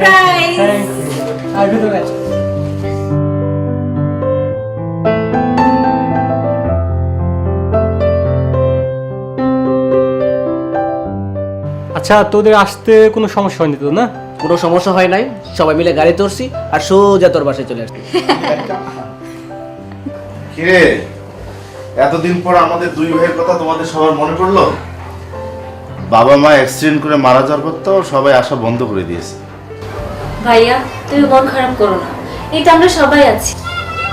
Thank you, Surprise! Thank you. আর আচ্ছা তোদের আসতে কোনো সমস্যা হয়নি তো না? কোনো সমস্যা হয় নাই। সবাই মিলে গাড়ি তুলছি আর সোজা তোর বাসায় চলে আসছি। কিরে এতদিন পর আমাদের দুই ভাইয়ের কথা তোমাদের সবার মনে পড়ল? বাবা মা অ্যাক্সিডেন্ট করে মারা যাওয়ার পর তো সবাই আসা বন্ধ করে দিয়েছে। ভাইয়া তুমি মন খারাপ করো না। এই তো আমরা সবাই আছি।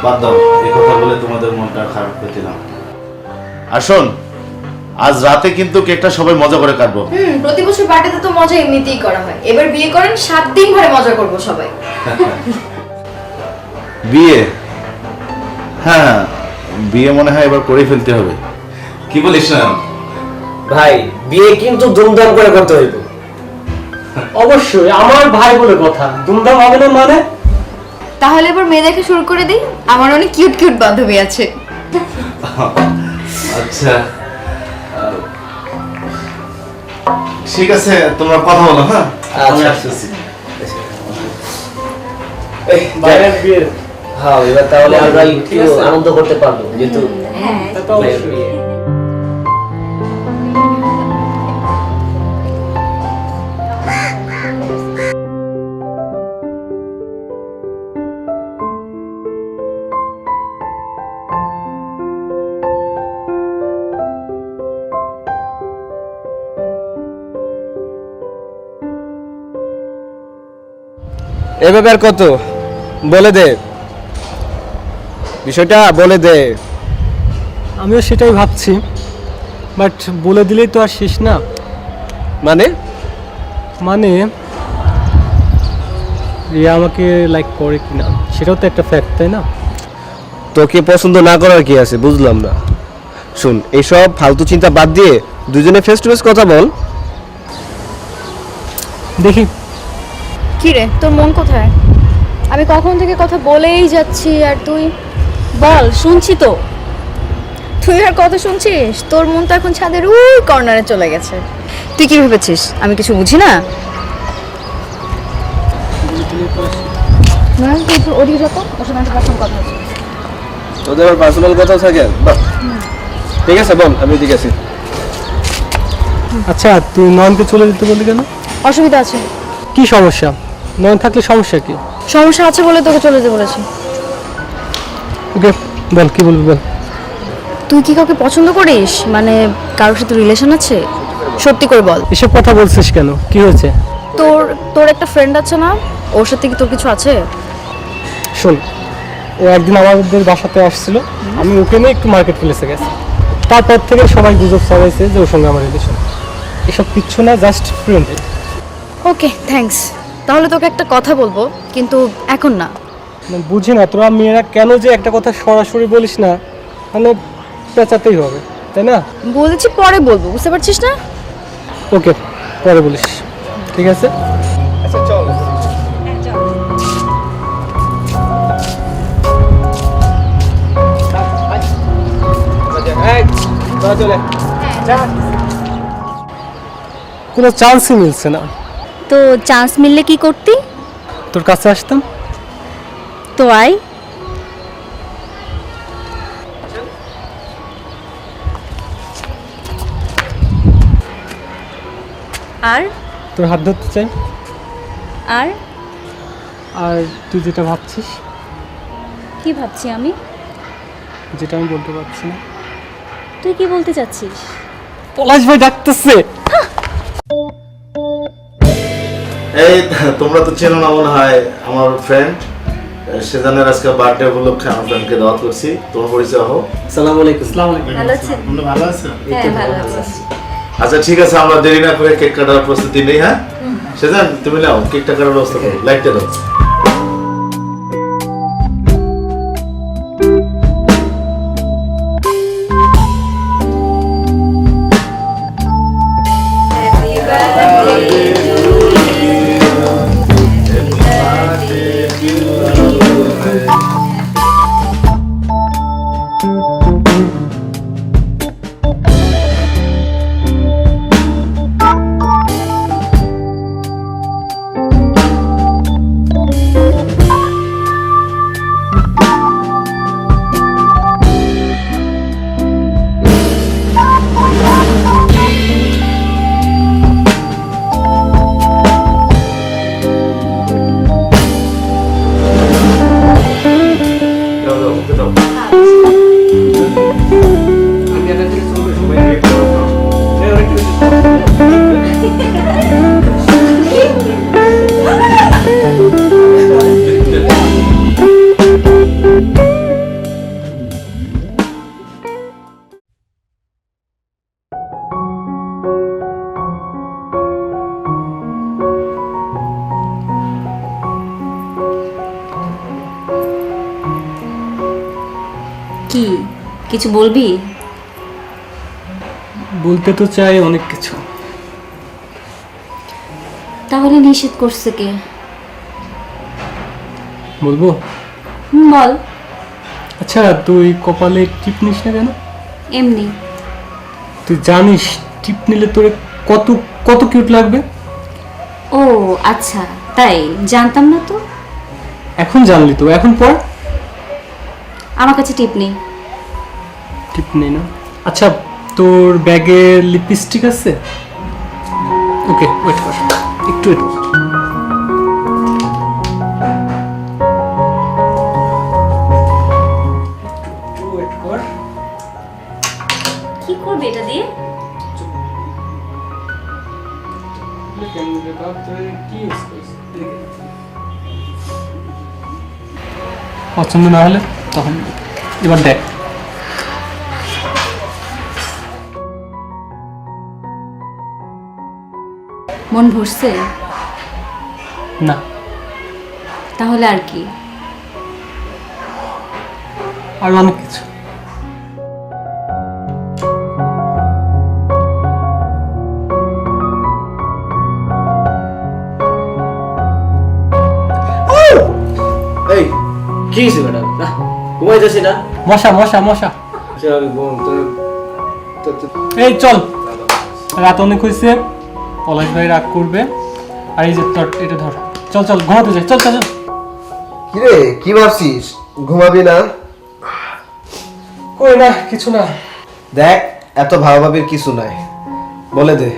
বাদ দাও এই কথা বলে তোমাদের মনটা খারাপ করে দিলাম। আর শোন আজ রাতে কিন্তু কেকটা সবাই মজা করে কাটবো। হুম প্রতি বছর বার্থডেতে তো মজা এমনিতেই করা হয়। এবার বিয়ে করেন সাত দিন ধরে মজা করব সবাই। বিয়ে? হ্যাঁ হ্যাঁ, বিয়ে মনে হয় এবার করে ফেলতে হবে। কি বলিস না? ভাই বিয়ে কিন্তু ধুমধাম করে করতে হইব। অবশ্যই আমার ভাই বলে কথা। ধুমধাম হবে না মানে? তাহলে এবার মেয়ে দেখে শুরু করে দিই। আমার অনেক কিউট কিউট বান্ধবী আছে। আচ্ছা। ঠিক আছে তোমরা কথা বলো হ্যাঁ? আমি আচ্ছা। আসতেছি। এই, বাইরের বিয়ে। হ্যাঁ এবার তাহলে আমরা একটু আনন্দ করতে পারব যেহেতু হ্যাঁ। তা তো অবশ্যই এ ব্যাপার কত? বলে দে। বিষয়টা বলে দে। আমিও সেটাই ভাবছি। বাট বলে দিলেই তো আর শেষ না। মানে? মানে রিয়া আমাকে লাইক করে কিনা। সেটাও তো একটা ফ্যাক্ট তাই না? তোকে পছন্দ না করার কি আছে? বুঝলাম না। শুন এইসব ফালতু চিন্তা বাদ দিয়ে দুজনে ফেস টু ফেস কথা বল। দেখি। কি রে? তোর মন কোথায়? আমি কখন থেকে কথা বলেই যাচ্ছি আর তুই? বল শুনছি তো। তুই আর কথা শুনছিস? তোর মন তো এখন ছাদের ওই কর্নারে চলে গেছে। তুই কি ভেবেছিস? আমি কিছু বুঝি না? না তুই একটু ওদিকে যত ওর সাথে একটা personal কথা আছে। তোদের আবার পার্সোনাল কথা থাকে? বাহ। ঠিক আছে বল আমি এদিকে আছি। আচ্ছা তুই নয়নকে চলে যেতে বললি কেন? অসুবিধা আছে। কি সমস্যা? নয়ন থাকলে সমস্যা কি? সমস্যা আছে বলে তোকে চলে যেতে বলেছি। ওকে বল কি বলবি বল? তুই কি কাউকে পছন্দ করিস? মানে কারোর সাথে রিলেশন আছে? সত্যি করে বল। এসব কথা বলছিস কেন? কি হয়েছে? তোর তোর একটা ফ্রেন্ড আছে না? ওর সাথে কি তোর কিছু আছে? শোন ও একদিন আমাদের বাসাতে আসছিল। আমি ওকে নিয়ে একটু মার্কেট প্লেসে গেছি। তারপর থেকে সবাই গুজব ছড়াইছে যে ওর সঙ্গে আমার রিলেশন এসব কিচ্ছু না জাস্ট ফ্রেন্ড ওকে থ্যাঙ্কস তাহলে তোকে একটা কথা বলব কিন্তু এখন না। মানে বুঝি না তোরা মেয়েরা কেন যে একটা কথা সরাসরি বলিস না মানে পেঁচাতেই হবে তাই না? বলেছি পরে বলব বুঝতে পারছিস না? ওকে পরে বলিস ঠিক আছে? আচ্ছা চল। কোনো চান্সই মিলছে না। তো চান্স মিললে কি করতি? তোর কাছে আসতাম। তো আয়। আর? তোর হাত ধরতে চাই। আর? আর তুই যেটা ভাবছিস। কি ভাবছি আমি? যেটা আমি বলতে পারছি না। তুই কি বলতে চাচ্ছিস? পলাশ ভাই ডাকতেছে। তোমরা তো চেনো না মনে হয় আমার ফ্রেন্ড সেজানের আজকে বার্থডে উপলক্ষে আমার ফ্রেন্ডকে দাওয়াত করছি। তোমার পরিচয় হোক আসসালামু আলাইকুম। ভালো আছেন? তোমরা ভালো আছো হ্যাঁ ভালো আছি। আচ্ছা ঠিক আছে আমরা দেরি না করে কেক কাটার প্রস্তুতি নেই হ্যাঁ? সেজান তুমি নাও কেকটা কাটার ব্যবস্থা করো লাইটটা দাও। কিছু বলবি? বলতে তো চাই অনেক কিছু। তাহলে নিষেধ করছে কে? বলব? বল। আচ্ছা তুই কপালে টিপ নিস না কেন? এমনি। তুই জানিস টিপ নিলে তোর কত কত কিউট লাগবে? ও আচ্ছা তাই জানতাম না তো। এখন জানলি তো এখন পর? আমার কাছে টিপ নেই। টিপ নেই না? আচ্ছা তোর ব্যাগে লিপস্টিক আছে? ওকে ওয়েট কর। একটু। কি করবে এটা দিয়ে? পছন্দ না হলে তখন এবার দেখ। মন ভরছে? না। তাহলে আর কি? আর অনেক কিছু। এই কি হয়েছে ম্যাডাম না ঘুমাই যাচ্ছি না? মশা মশা মশা। আমি ঘুম তো এই চল। রাত অনেক হয়েছে পলাশ ভাই রাগ করবে। আর এই যে তোর এটা ধর। চল চল ঘুমাতে যাই। চল চল চল। কিরে কি ভাবছিস? ঘুমাবি না? কই না কিছু না। দেখ এত ভাবাভাবির কিছু নাই। বলে দে।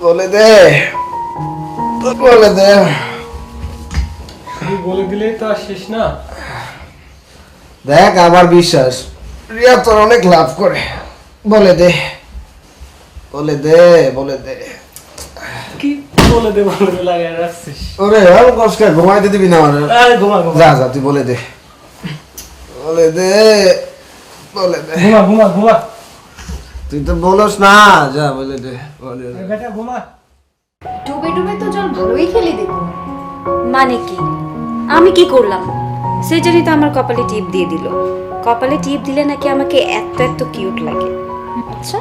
বলে দে। বলে দে। শুধু বলে দিলেই তো আর শেষ না। দেখ আমার বিশ্বাস। রিয়া তোর অনেক লাভ করে। বলে দে। বলে দে বলে দে। বলে দে বলে রাখছিস। ওরে আমি কষ্ট ঘুমাইতে দিবি না আমার। আরে ঘুমা ঘুমা। যা যা তুই বলে দে। বলে দে বলে দে। ঘুমা ঘুমা ঘুমা। তুই তো বলস না যা বলে দে বলে দে। বেটা ঘুমা। ডুবে ডুবে তো জল ভালোই খেলি দেখো মানে কি? আমি কি করলাম? সে জন্যই তো আমার কপালে টিপ দিয়ে দিল। কপালে টিপ দিলে নাকি আমাকে এত এত কিউট লাগে। আচ্ছা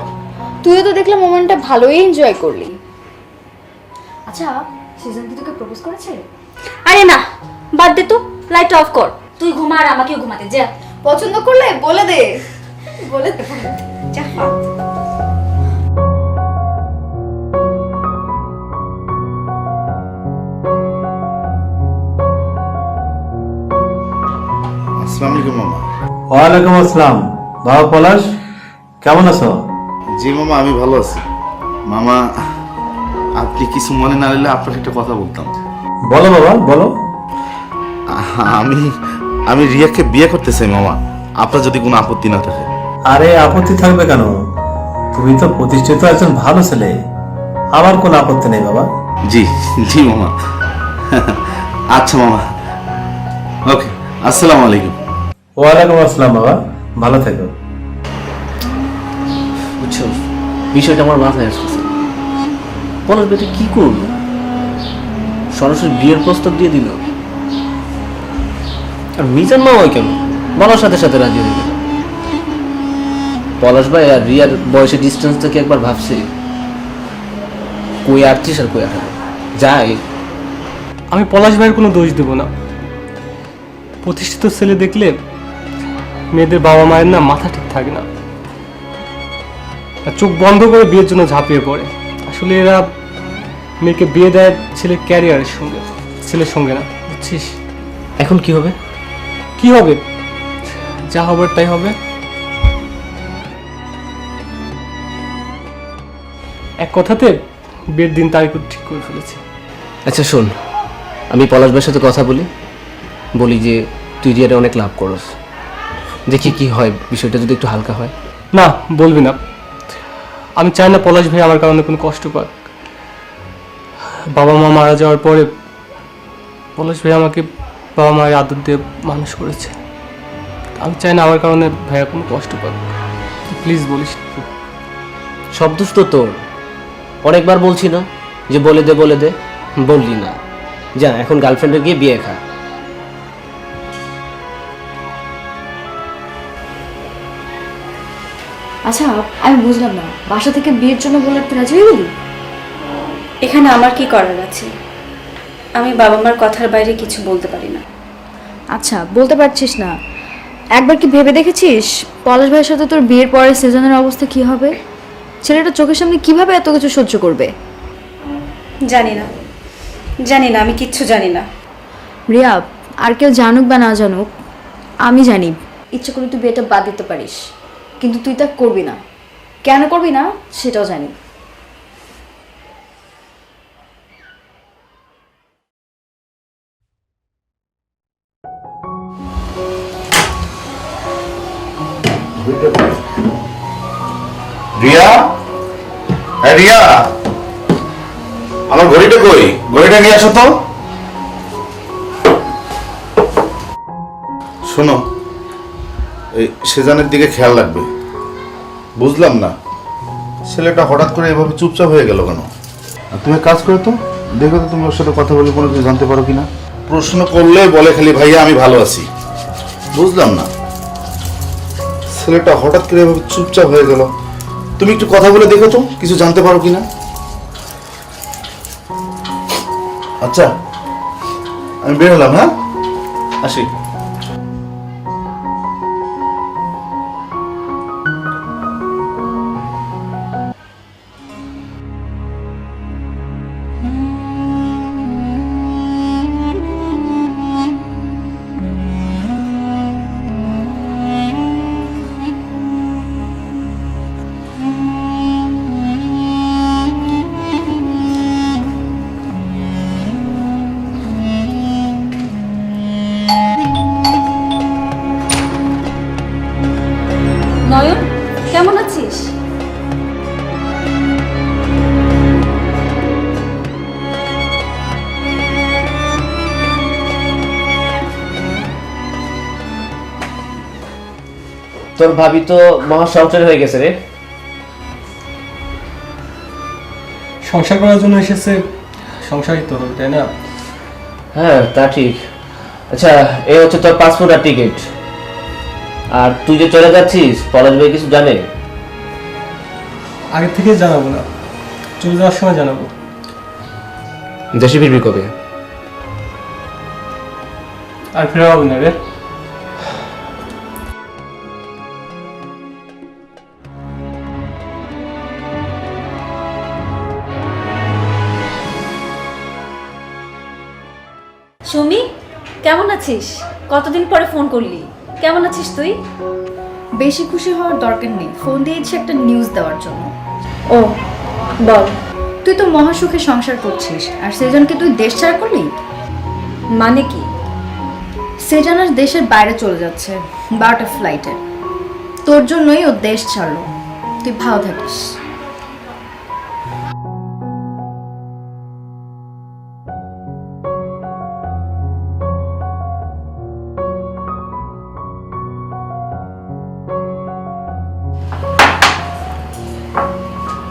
তুইও তো দেখলাম মোমেন্টটা ভালোই এনজয় করলি। আচ্ছা সিজন কি তোকে প্রপোজ করেছে? আরে না বাদ দে তো লাইট অফ কর। তুই ঘুমা আর আমাকেও ঘুমাতে যা পছন্দ করলে বলে দে। বলে দে। যা ফাক। আসসালামু আলাইকুম মামা। ওয়ালাইকুম আসসালাম। বাবা পলাশ কেমন আছো? জি মামা আমি ভালো আছি। মামা আপনি কিছু মনে না নিলে আপনাকে একটা কথা বলতাম। বলো বাবা বলো। আমি আমি রিয়াকে বিয়ে করতে চাই মামা। আপনার যদি কোনো আপত্তি না থাকে। আরে আপত্তি থাকবে কেন? তুমি তো প্রতিষ্ঠিত একজন ভালো ছেলে। আমার কোনো আপত্তি নেই বাবা। জি জি মামা। আচ্ছা মামা। ওকে আসসালামু আলাইকুম। ওয়ালাইকুম আসসালাম বাবা। ভালো থেকো। বুঝছ বিষয়টা আমার মাথায় আসতেছে। পলাশ বেটা কি করল? সরাসরি বিয়ের প্রস্তাব দিয়ে দিল? আর মিজান মা হয় কেন? বলার সাথে সাথে রাজি হয়ে পলাশ ভাই আর রিয়ার বয়সের ডিস্টেন্স থেকে একবার ভাবছে, কই আটত্রিশ আর কই আঠারো। যাই। আমি পলাশ ভাইয়ের কোনো দোষ দেব না। প্রতিষ্ঠিত ছেলে দেখলে মেয়েদের বাবা মায়ের না মাথা ঠিক থাকে না। চোখ বন্ধ করে বিয়ের জন্য ঝাঁপিয়ে পড়ে। আসলে এরা মেয়েকে বিয়ে দেয় ছেলের ক্যারিয়ারের সঙ্গে ছেলের সঙ্গে না বুঝছিস? এখন কি হবে? কি হবে? যা হবে তাই হবে। এক কথাতে বিয়ের দিন তারিখ ঠিক করে ফেলেছে। আচ্ছা শোন আমি পলাশ ভাইয়ের সাথে কথা বলি বলি যে তুই রিয়ারে অনেক লাভ করস। দেখি কি হয় বিষয়টা যদি একটু হালকা হয়। না বলবি না। আমি চাই না পলাশ ভাই আমার কারণে কোনো কষ্ট পাক। বাবা মা মারা যাওয়ার পরে পলাশ ভাই আমাকে বাবা মায়ের আদর দিয়ে মানুষ করেছে। আমি চাই না আমার কারণে ভাইয়া কোনো কষ্ট পাক। প্লিজ বলিস সব দোষ তো তোর। অনেকবার বলছি না যে বলে দে বলে দে। বললি না। যা এখন গার্লফ্রেন্ডে গিয়ে বিয়ে খা। আচ্ছা আমি বুঝলাম না। বাসা থেকে বিয়ের জন্য বলে রাজি হয়ে গেলি? এখানে আমার কি করার আছে? আমি বাবা মার কথার বাইরে কিছু বলতে পারি না। আচ্ছা বলতে পারছিস না। একবার কি ভেবে দেখেছিস পলাশ ভাইয়ের সাথে তোর বিয়ের পরে সেজনের অবস্থা কি হবে? ছেলেটা চোখের সামনে কীভাবে এত কিছু সহ্য করবে? জানি না। জানি না আমি কিচ্ছু জানি না। রিয়া আর কেউ জানুক বা না জানুক আমি জানি। ইচ্ছে করে তুই বিয়েটা বাদ দিতে পারিস কিন্তু তুই তা করবি না। কেন করবি না সেটাও জানি। রিয়া? হ্যাঁ রিয়া। আমার ঘড়িটা কই? ঘড়িটা নিয়ে আসো তো। শোনো এই সেজানের দিকে খেয়াল রাখবে। বুঝলাম না। ছেলেটা হঠাৎ করে এভাবে চুপচাপ হয়ে গেল কেন? তুমি কাজ করো তো দেখো তো তুমি ওর সাথে কথা বলে কোনো কিছু জানতে পারো কিনা। প্রশ্ন করলে বলে খালি ভাইয়া আমি ভালো আছি। বুঝলাম না। ছেলেটা হঠাৎ করে এভাবে চুপচাপ হয়ে গেল। তুমি একটু কথা বলে দেখো তো কিছু জানতে পারো কিনা? আচ্ছা আমি বের হলাম হ্যাঁ? আসি। নয়ন কেমন আছিস? তোর ভাবি তো মহা সংসার হয়ে গেছে রে। সংসার করার জন্য এসেছে সংসারই তো হবে তাই না? হ্যাঁ তা ঠিক। আচ্ছা এই হচ্ছে তোর পাসপোর্ট আর টিকিট আর তুই যে চলে যাচ্ছিস পলাশ ভাই কিছু জানে? আগে থেকে জানাব না। চলে যাওয়ার সময় জানাব। দেশে ফিরবি কবে? আর ফেরা হবে না রে। সুমি কেমন আছিস? কতদিন পরে ফোন করলি? কেমন আছিস তুই? বেশি খুশি হওয়ার দরকার নেই। ফোন দিয়েছি একটা নিউজ দেওয়ার জন্য। ও বল। তুই তো মহাসুখে সংসার করছিস। আর সেজনকে তুই দেশ ছাড়া করলি? মানে কি? সেজন আর দেশের বাইরে চলে যাচ্ছে বারোটা ফ্লাইটে তোর জন্যই ও দেশ ছাড়লো। তুই ভালো থাকিস।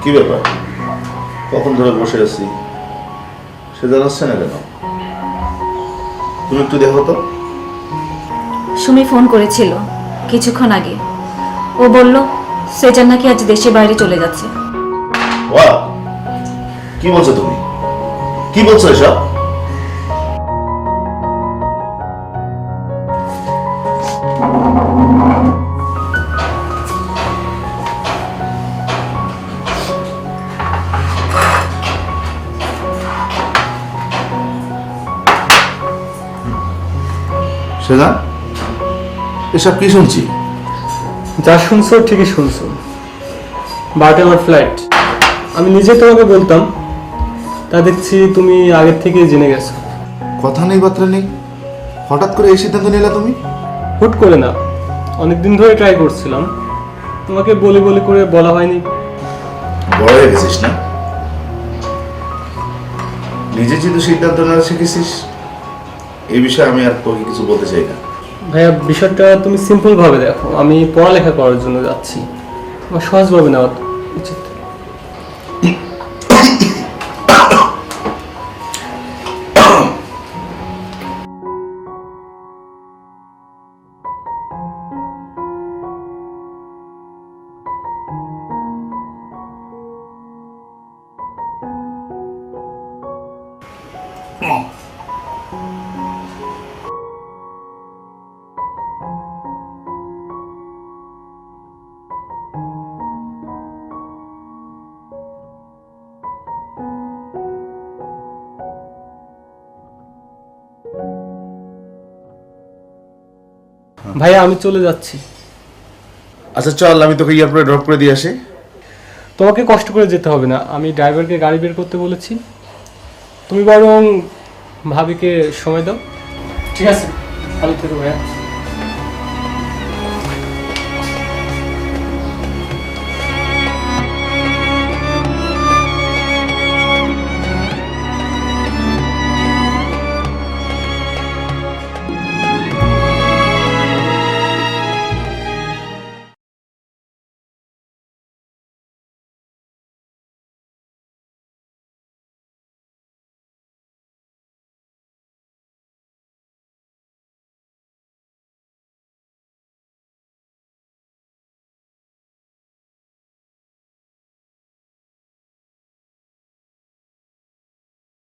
কি ব্যাপার? কখন ধরে বসে আছি? সে জানাচ্ছে না কেন? তুমি একটু দেখো তো। সুমি ফোন করেছিল কিছুক্ষণ আগে। ও বলল সেজান নাকি আজ দেশে বাইরে চলে যাচ্ছে। কি বলছো তুমি? কি বলছো এসব? সেজা এসব কি শুনছি? যা শুনছো ঠিকই শুনছো। বারোটা আমার ফ্লাইট আমি নিজে তোমাকে বলতাম তা দেখছি তুমি আগের থেকেই জেনে গেছো। কথা নেই বার্তা নেই। হঠাৎ করে এই সিদ্ধান্ত নিলে তুমি? হুট করে না। অনেকদিন ধরে ট্রাই করছিলাম। তোমাকে বলে বলে করে বলা হয়নি। বড় হয়ে গেছিস না? নিজে যেহেতু সিদ্ধান্ত নেওয়া শিখেছিস এই বিষয়ে আমি আর তোকে কিছু বলতে চাই না। ভাইয়া, বিষয়টা তুমি সিম্পল ভাবে দেখো। আমি পড়ালেখা করার জন্য যাচ্ছি। আমার সহজভাবে নেওয়া উচিত। ভাইয়া আমি চলে যাচ্ছি। আচ্ছা চল আমি তোকে এয়ারপোর্টে ড্রপ করে দিয়ে আসি। তোমাকে কষ্ট করে যেতে হবে না। আমি ড্রাইভারকে গাড়ি বের করতে বলেছি। তুমি বরং ভাবিকে সময় দাও। ঠিক আছে ভালো থেকো ভাইয়া।